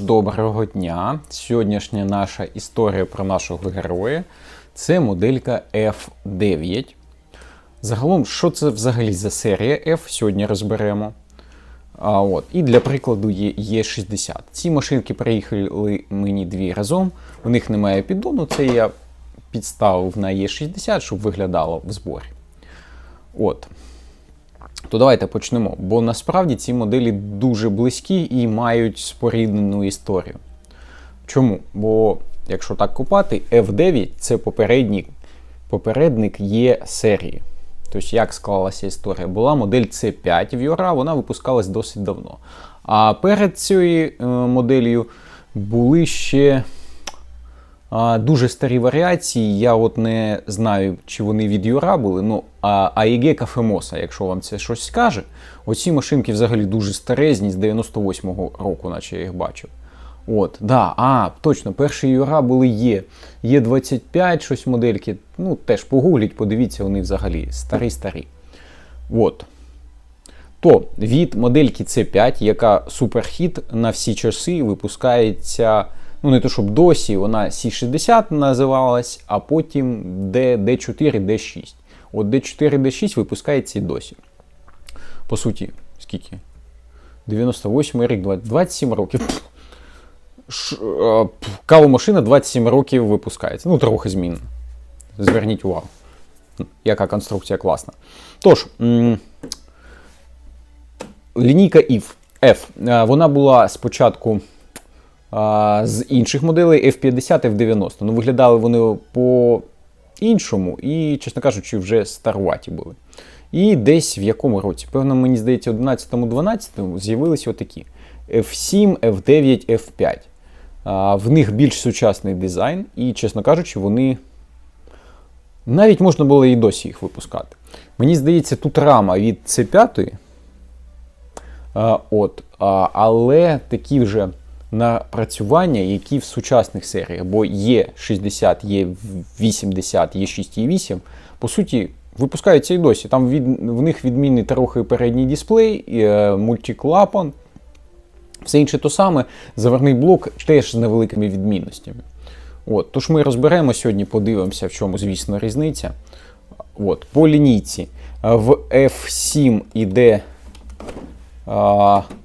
Доброго дня! Сьогоднішня наша історія про нашого героя це моделька F9. Загалом, що це взагалі за серія F, сьогодні розберемо. А, от. І для прикладу є Е60. Ці машинки приїхали мені дві разом. У них немає піддону, це я підставив на Е60, щоб виглядало в зборі. От. То давайте почнемо. Бо насправді ці моделі дуже близькі і мають споріднену історію. Чому? Бо, якщо так купати, F9 це попередник, попередник є серії. Тобто, як склалася історія? Була модель C5 в Юра, вона випускалась досить давно. А перед цією е, моделлю були ще дуже старі варіації. Я от не знаю, чи вони від Юра були. Ну, а AEG Кафемоса, якщо вам це щось скаже. Оці машинки взагалі дуже старезні, з 98-го року, наче я їх бачив. От, да, а, точно, перші Юра були Є. Є 25 щось модельки. Ну, теж погугліть, подивіться, вони взагалі старі-старі. От. То від модельки C5, яка суперхіт на всі часи, випускається. Ну, не то щоб досі, вона C60 називалась, а потім D, D4, D6. От D4, D6 випускається і досі. По суті, скільки? 98 рік, 27 років. Е, Кавомашина 27 років випускається. Ну, трохи змін. Зверніть увагу. Яка конструкція класна. Тож, лінійка IF. F. Е, Вона була спочатку з інших моделей F50, F90. Ну, виглядали вони по-іншому і, чесно кажучи, вже старуваті були. І десь в якому році, певно, мені здається, 11-12 з'явилися отакі: F7, F9, F5. В них більш сучасний дизайн, і, чесно кажучи, вони навіть можна було і досі їх випускати. Мені здається, тут рама від C5. От, але такі вже напрацювання, які в сучасних серіях, бо є 60, є 80, є 6 і 8, по суті, випускаються і досі. Там від, в них відмінний трохи передній дисплей, е, мультиклапан, все інше то саме, заварний блок теж з невеликими відмінностями. От, Тож ми розберемо сьогодні, подивимося, в чому, звісно, різниця. От, По лінійці в F7 іде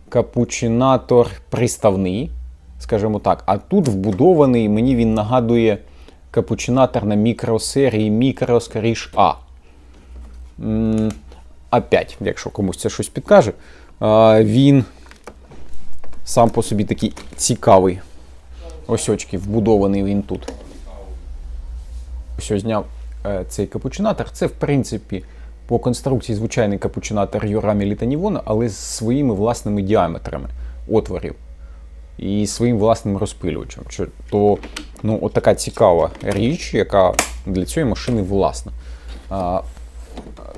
капучинатор приставний, скажімо так. А тут вбудований, мені він нагадує капучинатор на мікросерії мікро, скоріш А. М, А5, якщо комусь це щось підкаже. Він сам по собі такий цікавий. Ось очки, вбудований він тут. Ось зняв е, цей капучинатор. Це, в принципі, по конструкції звичайний капучинатор Юра Мілітанівона, але з своїми власними діаметрами отворів і своїм власним розпилювачем. То ну, от така цікава річ, яка для цієї машини власна. А,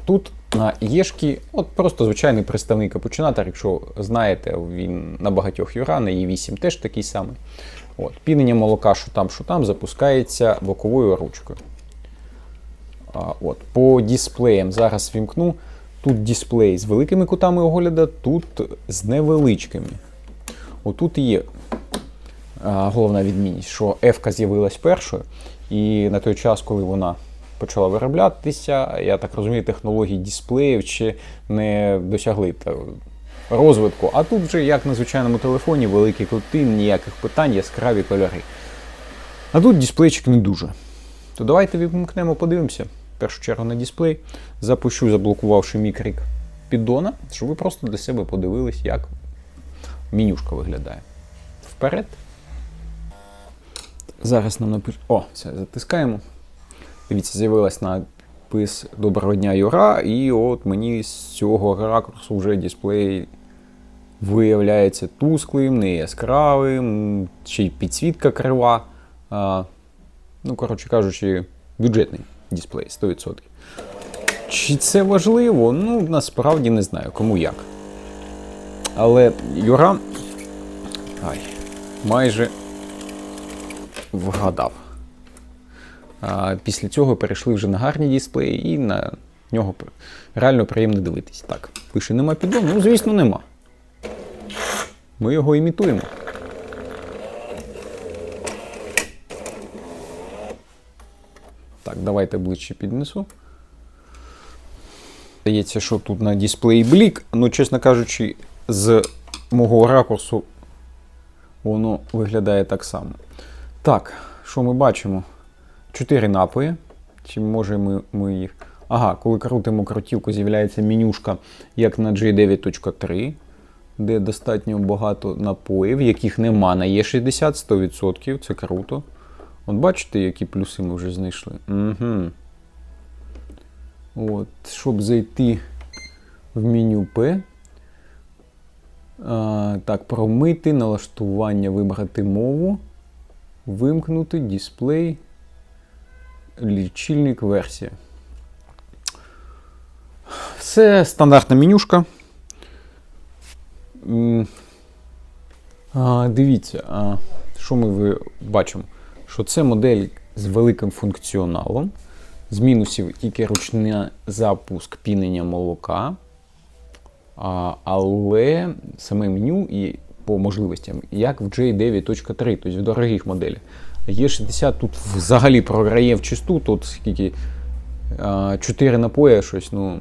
тут на Єшкі, от просто звичайний представний капучинатор, якщо знаєте, він на багатьох Юра, на Е8 теж такий самий. От, Пінення молока, що там, що там, запускається боковою ручкою. А, от, По дисплеям зараз вімкну. Тут дисплей з великими кутами огляду, тут з невеличкими. Отут є головна відмінність, що F з'явилась першою, і на той час, коли вона почала вироблятися, я так розумію, технології дисплеїв ще не досягли розвитку. А тут вже, як на звичайному телефоні, великі кути, ніяких питань, яскраві кольори. А тут дисплейчик не дуже. То давайте вимкнемо, подивимося. В першу чергу на дисплей. Запущу, заблокувавши мікрик піддона, щоб ви просто для себе подивились, як менюшка виглядає. Вперед. Зараз нам напише. О, все, затискаємо. Дивіться, з'явилась надпис Доброго дня, Юра, і от мені з цього ракурсу вже дисплей виявляється тусклим, не яскравим, ще й підсвітка крива. А, ну, коротше кажучи, бюджетний дисплей 100%. Чи це важливо? Ну, насправді не знаю, кому як. Але Юра ай, майже вгадав. А Після цього перейшли вже на гарні дисплеї і на нього реально приємно дивитись. Так, пише, нема піддону. Ну, звісно, нема. Ми його імітуємо. Так, давайте ближче піднесу. Здається, що тут на дисплеї блік, ну, чесно кажучи з мого ракурсу воно виглядає так само. Так, що ми бачимо? Чотири напої. Чи можемо ми їх. Ага, коли крутимо крутівку, з'являється менюшка, як на G9.3, де достатньо багато напоїв, яких нема на Е60 100%. Це круто. От бачите, які плюси ми вже знайшли. Угу. От, щоб зайти в меню P. Так, промити, налаштування, вибрати мову, вимкнути дисплей, лічильник, версія. Це стандартна менюшка. Дивіться, що ми бачимо? Що це модель з великим функціоналом. З мінусів тільки ручний запуск пінення молока. Але саме меню і по можливостям, як в J9.3, тобто в дорогих моделях. Є60 тут взагалі програє в чисту, тут скільки 4 напої, щось, ну,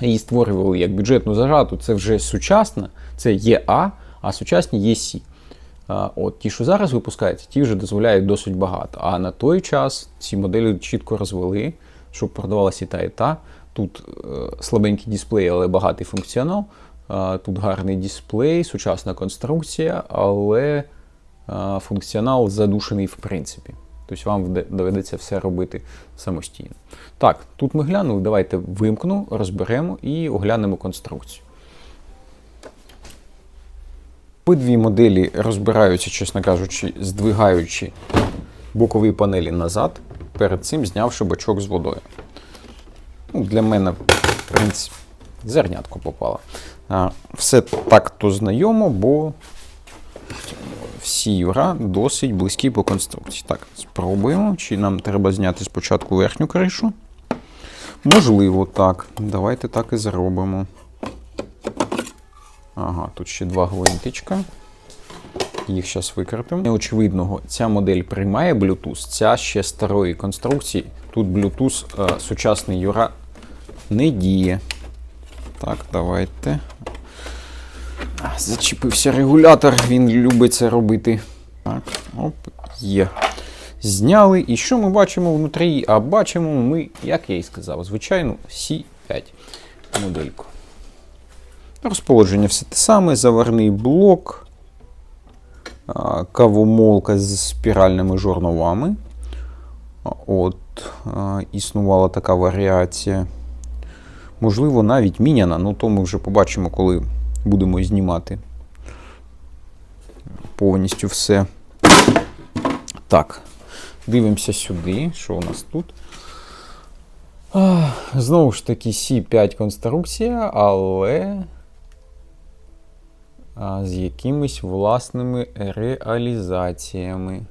її створювали як бюджетну зажату. Це вже сучасна, це є А, сучасні є Сі. От ті, що зараз випускаються, ті вже дозволяють досить багато. А на той час ці моделі чітко розвели, щоб продавалася і та, і та. Тут е, слабенький дисплей, але багатий функціонал. Тут гарний дисплей, сучасна конструкція, але функціонал задушений в принципі. Тобто вам доведеться все робити самостійно. Так, тут ми глянули, давайте вимкну, розберемо і оглянемо конструкцію. Обидві моделі розбираються, чесно кажучи, здвигаючи бокові панелі назад, перед цим знявши бачок з водою. Ну, для мене, в принципі, зернятко попало. Все так то знайомо, бо всі юра досить близькі по конструкції. Так, спробуємо. Чи нам треба зняти спочатку верхню кришу? Можливо, так. Давайте так і зробимо. Ага, тут ще два гвинтичка. Їх зараз викрутимо. Неочевидного, ця модель приймає Bluetooth, ця ще старої конструкції. Тут Bluetooth е, сучасний Юра не діє. Так, давайте. Зачепився регулятор, він любить це робити. Так, оп, є. Зняли. І що ми бачимо внутрі? А бачимо ми, як я і сказав, звичайну C5 модельку. Розположення все те саме, заварний блок, кавомолка з спіральними жорновами. От, існувала така варіація. Можливо, навіть міняна, ну то ми вже побачимо, коли будемо знімати повністю все. Так, дивимося сюди, що у нас тут. Знову ж таки, C5 конструкція, але з якимись власними реалізаціями.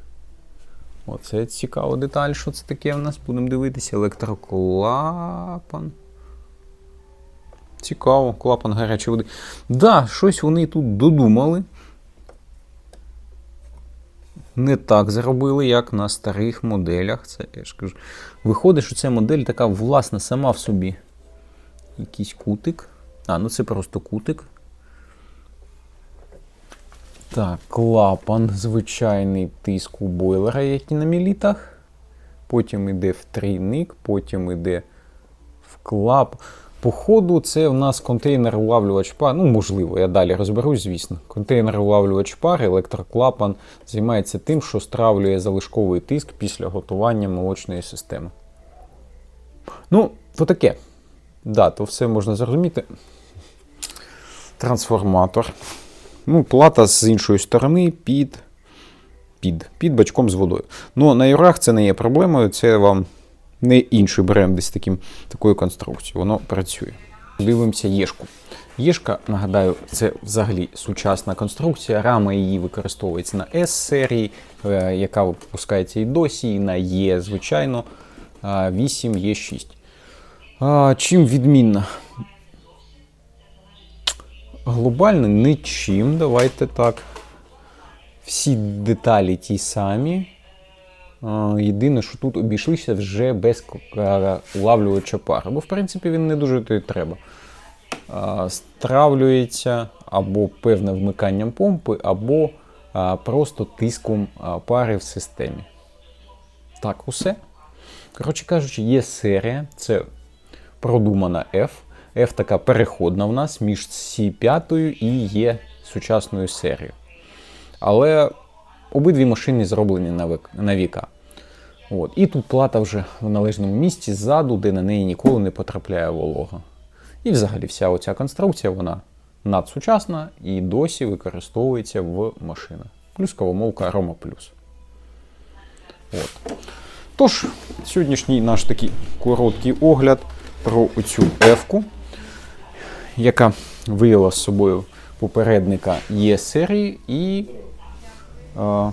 Оце цікава деталь, що це таке в нас. Будемо дивитися. Електроклапан. Цікаво, клапан гарячої води. Да, щось вони тут додумали. Не так зробили, як на старих моделях. Це я ж кажу. Виходить, що ця модель така власна сама в собі. Якийсь кутик. А, ну це просто кутик. Так, клапан звичайний тиск у бойлера, як і на мілітах. Потім йде в трійник, потім йде в клап. Походу, це в нас контейнер-улавлювач пар. Ну, можливо, я далі розберусь, звісно. Контейнер-улавлювач пар, електроклапан займається тим, що стравлює залишковий тиск після готування молочної системи. Ну, то таке. Да, то все можна зрозуміти. Трансформатор. Ну, плата з іншої сторони під, під, під бачком з водою. Ну, на юрах це не є проблемою, це вам не інший бренд з таким, такою конструкцією. Воно працює. Дивимося Єшку. Єшка, нагадаю, це взагалі сучасна конструкція. Рама її використовується на S-серії, е, яка випускається і досі, і на Е, звичайно, 8 Е6. Чим відмінна? Глобально нічим. Давайте так. Всі деталі ті самі. Єдине, що тут обійшлися вже без к- улавлювача пари, бо в принципі він не дуже то треба. Стравлюється або певне вмиканням помпи, або просто тиском пари в системі. Так, усе. Коротше кажучи, є серія, це продумана F. F така переходна в нас між C5 і є сучасною серією. Але обидві машини зроблені на, віка. От. І тут плата вже в належному місці ззаду, де на неї ніколи не потрапляє волога. І взагалі вся оця конструкція вона надсучасна і досі використовується в машинах. Плюс кавомолка Roma Plus. От. Тож, сьогоднішній наш такий короткий огляд про цю F-ку, яка виявила з собою попередника Є серії і е,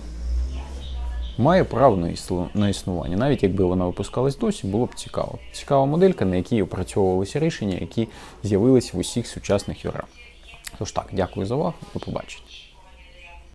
має право на існу- на існування. Навіть якби вона випускалась досі, було б цікаво. Цікава моделька, на якій опрацьовувалися рішення, які з'явились в усіх сучасних юра. Тож так, дякую за увагу, до побачення.